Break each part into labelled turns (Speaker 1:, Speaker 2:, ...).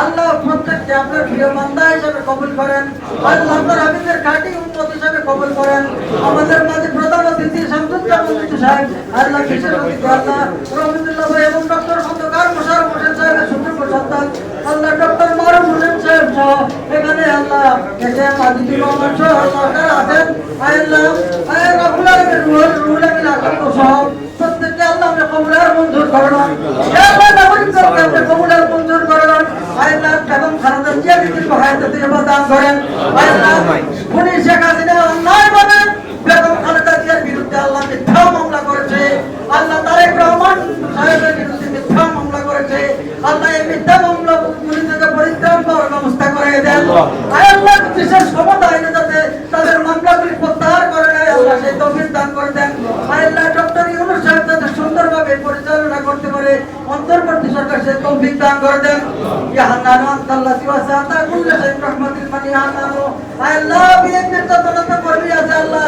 Speaker 1: আল্লাহ প্রত্যেককে আপনার হিসেবে কবুল করেন আল্লাহ আপনার করেন আমাদের মাঝে প্রধান অতিথি শামসুজ্জামান সাহেব আল্লাহ বিশেষ অতিথি আল্লাহ এবং ডক্টর খন্দকার মোশারফ হোসেন সাহেবের সন্তান আল্লাহ ডক্টর মারুফ হোসেন আল্লাহ আল্লাহ আল্লাহ বেগম খালেদা আল্লাহ উনি শেখ ব্যবস্থা করে দেন। আল্লাহ বিশেষ ক্ষমতা এনে যাতে তাদের মামলাগুলি প্রত্যাহার করে নেয়, আল্লাহ সেই তৌফিক দান করে দেন আয় আল্লাহ ডক্টর ইউনুস সাহেব যাতে সুন্দরভাবে পরিচালনা করতে পারে অন্তর্বর্তী সরকার সেই তৌফিক দান করে দেন ইয়া হান্নানু আনতাল্লাহি ওয়া সাআতা কুল্lu শাইইন রাহমাতিল মানি হান্নানু আয় আল্লাহ বিএনপির যত যত কর্মী আছে আল্লাহ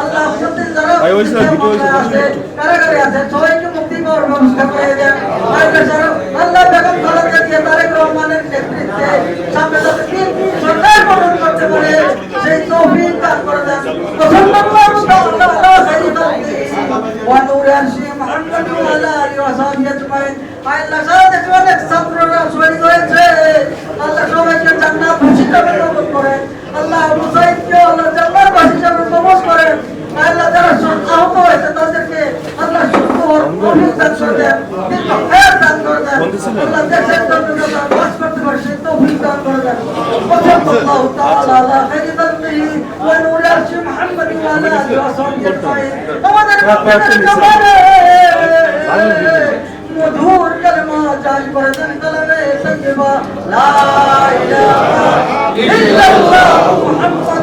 Speaker 1: আল্লাহ আপনাদের যারা
Speaker 2: ভাই, ওই side, ভিডিও
Speaker 1: মামলায়
Speaker 2: হয়েছে,
Speaker 1: আছে, কারাগারে আছে সবাইকে মুক্তি পাওয়ার ব্যবস্থা করে দেন আয় আল্লাহ সারা- আল্লাহ বেগম খালেদা জিয়া তারেক রহমানের নেতৃত্বে সামনে যাতে বিএনপি সরকার গঠন করতে পারে সেই তৌফিক দান করে দেন ওসাল্লাল্লাহু তাআলা আলা সাইয়্যিদিনা ওয়া নূরি আরশি ওয়া সাহবিহি আজমাইন আয় আল্লাহ দেশে অনেক ছাত্ররা শহীদ হয়েছে আল্লাহ সবাইকে জান্নাত হিসেবে কবুল কলমে সঙ্গিবা লা ইলাহা ইল্লাল্লাহ মুহাম্মদ